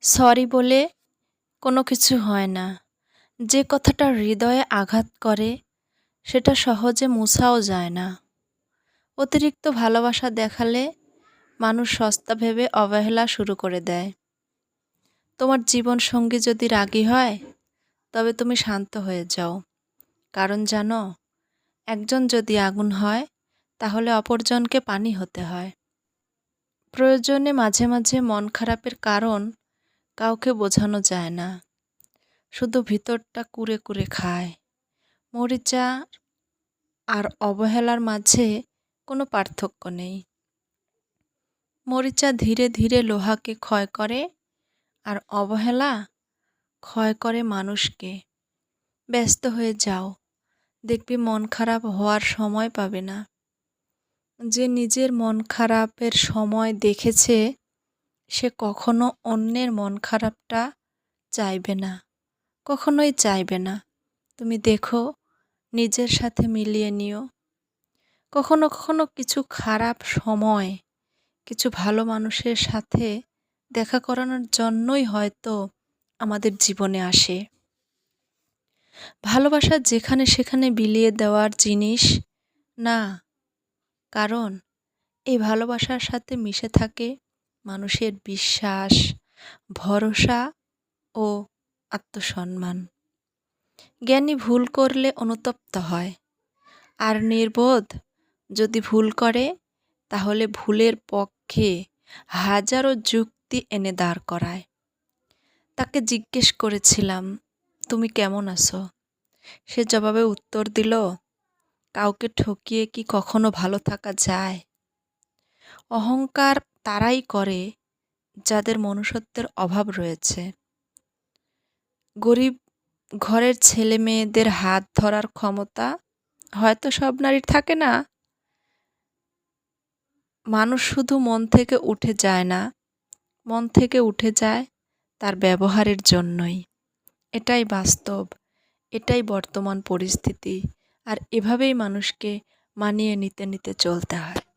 Sorry বলে কোনো কিছু হয় না। যে কথাটা হৃদয়ে আঘাত করে, সেটা সহজে মুছাও যায় না। অতিরিক্ত ভালোবাসা দেখালে মানুষ সস্তা ভেবে অবহেলা শুরু করে দেয়। তোমার জীবন সঙ্গী যদি রাগী হয়, তবে তুমি শান্ত হয়ে যাও। কারণ জানো, একজন যদি আগুন হয়, তাহলে অপরজনকে পানি হতে হয়। প্রয়োজনে মাঝে মাঝে মন খারাপের কারণ কাউকে বোঝানো যায় না। শুধু ভিতরটা কুরে কুরে খায়। মরিচা আর অবহেলার মাঝে কোনো পার্থক্য নেই। মরিচা ধীরে ধীরে লোহাকে ক্ষয় করে আর অবহেলা ক্ষয় করে মানুষকে। ব্যস্ত হয়ে যাও। দেখবি মন খারাপ হওয়ার সময় পাবে না। যে নিজের মন খারাপের সময় দেখেছে সে কখনো অন্যের মন খারাপটা চাইবে না, কখনোই চাইবে না। তুমি দেখো, নিজের সাথে মিলিয়ে নিও। কখনো কখনো কিছু খারাপ সময়, কিছু ভালো মানুষের সাথে দেখা করানোর জন্যই হয়তো আমাদের জীবনে আসে। ভালোবাসা যেখানে সেখানে বিলিয়ে দেওয়ার জিনিস না, কারণ এই ভালোবাসার সাথে মিশে থাকে মানুষের বিশ্বাস, ভরসা ও আত্মসম্মান। জ্ঞানী ভুল করলে অনুতপ্ত হয়। আর নির্বোধ যদি ভুল করে, তাহলে ভুলের পক্ষে হাজারো যুক্তি এনে দাঁড় করায়। তাকে জিজ্ঞেস করেছিলাম, তুমি কেমন আছো? সে জবাবে উত্তর দিল, কাউকে ঠকিয়ে কি কখনো ভালো থাকা যায়? অহংকার তারাই করে যাদের মনুষ্যত্বের অভাব রয়েছে। গরিব ঘরের ছেলে মেয়েদের হাত ধরার ক্ষমতা হয়তো সব নারীর থাকে না। মানুষ শুধু মন থেকে উঠে যায় না, মন থেকে উঠে যায় তার ব্যবহারের জন্যই। এটাই বাস্তব, এটাই বর্তমান পরিস্থিতি, আর এভাবেই মানুষকে মানিয়ে নিতে নিতে চলতে হয়।